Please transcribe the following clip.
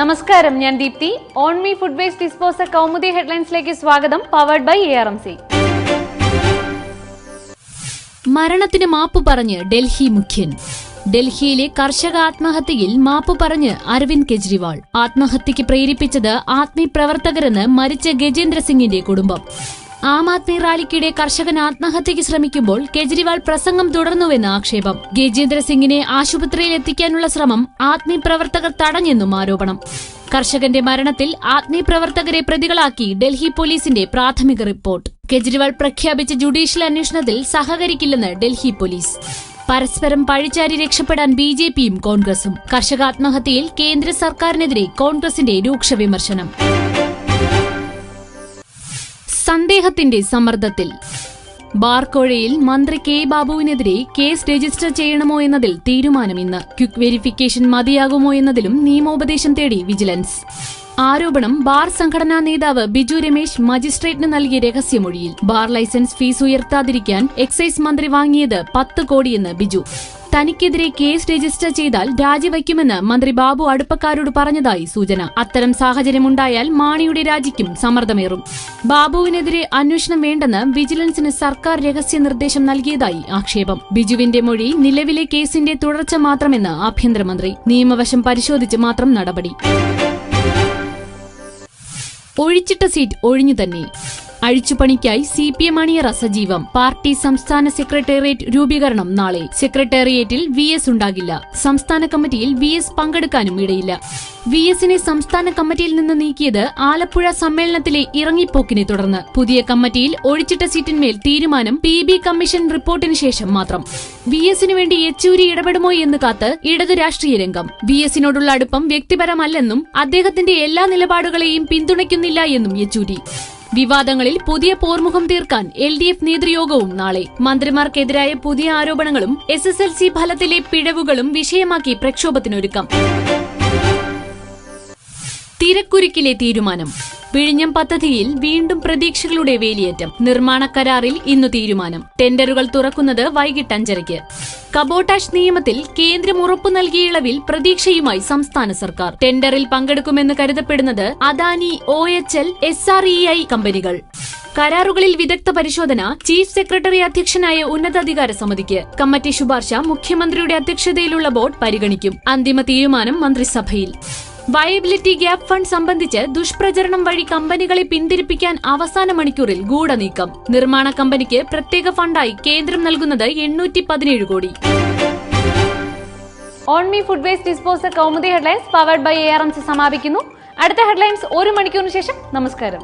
നമസ്കാരം ഞാൻ Deepthi. On me food waste disposal Kaumudi ഹെഡ്ലൈൻസിലേക്ക് സ്വാഗതം powered by A R M C മരണത്തിന് മാപ്പ് പറഞ്ഞ് ഡൽഹി മുഖ്യൻ. ഡൽഹിയിലെ കർഷക ആത്മഹത്യയിൽ മാപ്പ് പറഞ്ഞ് അരവിന്ദ് കെജ്രിവാൾ. ആത്മഹത്യക്ക് പ്രേരിപ്പിച്ചത് ആത്മീ പ്രവർത്തകരെന്ന് മരിച്ച ഗജേന്ദ്ര സിംഗിന്റെ കുടുംബം. ആം ആദ്മി റാലിക്കിടെ കർഷകൻ ആത്മഹത്യയ്ക്ക് ശ്രമിക്കുമ്പോൾ കേജ്രിവാൾ പ്രസംഗം തുടർന്നുവെന്ന് ആക്ഷേപം. ഗജേന്ദ്ര സിംഗിനെ ആശുപത്രിയിൽ എത്തിക്കാനുള്ള ശ്രമം ആദ്മി പ്രവർത്തകർ തടഞ്ഞെന്നും ആരോപണം. കർഷകന്റെ മരണത്തിൽ ആത്മീ പ്രവർത്തകരെ പ്രതികളാക്കി ഡൽഹി പോലീസിന്റെ പ്രാഥമിക റിപ്പോർട്ട്. കെജ്രിവാൾ പ്രഖ്യാപിച്ച ജുഡീഷ്യൽ അന്വേഷണത്തിൽ സഹകരിക്കില്ലെന്ന് ഡൽഹി പോലീസ്. പരസ്പരം പഴിച്ചാരി രക്ഷപ്പെടാൻ ബി ജെ പിയും കോൺഗ്രസും. കർഷകാത്മഹത്യയിൽ കേന്ദ്ര സർക്കാരിനെതിരെ കോൺഗ്രസിന്റെ രൂക്ഷ വിമർശനം. സന്ദേഹത്തിന്റെ സമ്മർദ്ദത്തിൽ. ബാർക്കോഴയിൽ മന്ത്രി കെ. ബാബുവിനെതിരെ കേസ് രജിസ്റ്റർ ചെയ്യണമോ എന്നതിൽ തീരുമാനം ഇന്ന്. ക്വിക്ക് വെരിഫിക്കേഷൻ മതിയാകുമോ എന്നതിലും നിയമോപദേശം തേടി വിജിലൻസ്. ആരോപണം ബാർ സംഘടനാ നേതാവ് ബിജു രമേശ് മജിസ്ട്രേറ്റിന് നൽകിയ രഹസ്യമൊഴിയിൽ. ബാർ ലൈസൻസ് ഫീസ് ഉയർത്താതിരിക്കാൻ എക്സൈസ് മന്ത്രി വാങ്ങിയത് പത്ത് കോടിയെന്ന് ബിജു. തനിക്കെതിരെ കേസ് രജിസ്റ്റർ ചെയ്താൽ രാജിവയ്ക്കുമെന്ന് മന്ത്രി ബാബു അടുപ്പക്കാരോട് പറഞ്ഞതായി സൂചന. അത്തരം സാഹചര്യമുണ്ടായാൽ മാണിയുടെ രാജിക്കും സമ്മർദ്ദമേറും. ബാബുവിനെതിരെ അന്വേഷണം വേണ്ടെന്ന് വിജിലൻസിന് സർക്കാർ രഹസ്യ നിർദ്ദേശം നൽകിയതായി ആക്ഷേപം. ബിജുവിന്റെ മൊഴി നിലവിലെ കേസിന്റെ തുടർച്ച മാത്രമെന്ന് ആഭ്യന്തരമന്ത്രി. നിയമവശം പരിശോധിച്ച് മാത്രം നടപടി. ഒഴിച്ചിട്ട സീറ്റ് ഒഴിഞ്ഞു തന്നെ. അഴിച്ചുപണിക്കായി സി പി എം അണിയറ സജീവം. പാർട്ടി സംസ്ഥാന സെക്രട്ടേറിയറ്റ് രൂപീകരണം നാളെ. സെക്രട്ടേറിയറ്റിൽ വി എസ് ഉണ്ടാകില്ല. സംസ്ഥാന കമ്മിറ്റിയിൽ വി എസ് പങ്കെടുക്കാനും ഇടയില്ല. വി എസിനെ സംസ്ഥാന കമ്മിറ്റിയിൽ നിന്ന് നീക്കിയത് ആലപ്പുഴ സമ്മേളനത്തിലെ ഇറങ്ങിപ്പോക്കിനെ തുടർന്ന്. പുതിയ കമ്മിറ്റിയിൽ ഒഴിച്ചിട്ട സീറ്റിന്മേൽ തീരുമാനം പി ബി കമ്മീഷൻ റിപ്പോർട്ടിന് ശേഷം മാത്രം. വി എസിനു വേണ്ടി യെച്ചൂരി ഇടപെടുമോ എന്ന് കാത്ത് ഇടതു രാഷ്ട്രീയ രംഗം. വി എസിനോടുള്ള അടുപ്പം വ്യക്തിപരമല്ലെന്നും അദ്ദേഹത്തിന്റെ എല്ലാ നിലപാടുകളെയും പിന്തുണയ്ക്കുന്നില്ല എന്നും യെച്ചൂരി. വിവാദങ്ങളിൽ പുതിയ പോർമുഖം തീർക്കാൻ എൽ ഡി എഫ് നേതൃയോഗവും നാളെ. മന്ത്രിമാർക്കെതിരായ പുതിയ ആരോപണങ്ങളും എസ് എസ് എൽ സി ഫലത്തിലെ പിഴവുകളും വിഷയമാക്കി പ്രക്ഷോഭത്തിനൊരുക്കം. തിരക്കുരുക്കിലെ തീരുമാനം. വിഴിഞ്ഞം പദ്ധതിയിൽ വീണ്ടും പ്രതീക്ഷകളുടെ വേലിയേറ്റം. നിർമ്മാണ കരാറിൽ ഇന്നു തീരുമാനം. ടെൻഡറുകൾ തുറക്കുന്നത് വൈകിട്ട് അഞ്ചരയ്ക്ക്. കബോട്ടാഷ് നിയമത്തിൽ കേന്ദ്രം ഉറപ്പു നൽകിയ ഇളവിൽ പ്രതീക്ഷയുമായി സംസ്ഥാന സർക്കാർ. ടെൻഡറിൽ പങ്കെടുക്കുമെന്ന് കരുതപ്പെടുന്നത് Adani O H L S R E I കമ്പനികൾ. കരാറുകളിൽ വിദഗ്ധ പരിശോധന ചീഫ് സെക്രട്ടറി അധ്യക്ഷനായ ഉന്നതാധികാര സമിതിക്ക്. കമ്മിറ്റി ശുപാർശ മുഖ്യമന്ത്രിയുടെ അധ്യക്ഷതയിലുള്ള ബോർഡ് പരിഗണിക്കും. അന്തിമ തീരുമാനം മന്ത്രിസഭയിൽ. വയബിലിറ്റി ഗ്യാപ് ഫണ്ട് സംബന്ധിച്ച് ദുഷ്പ്രചരണം വഴി കമ്പനികളെ പിന്തിരിപ്പിക്കാൻ അവസാന മണിക്കൂറിൽ ഗൂഢനീക്കം നിർമ്മാണ കമ്പനിക്ക് പ്രത്യേക ഫണ്ടായി കേന്ദ്രം നൽകുന്നത് എണ്ണൂറ്റി പതിനേഴ് കോടി. On me food waste disposal Kaumudi headlines powered by A R M C സമാപിക്കുന്നു. അടുത്ത ഹെഡ്ലൈൻസ് ഒരു മണിക്കൂറിന് ശേഷം. നമസ്കാരം.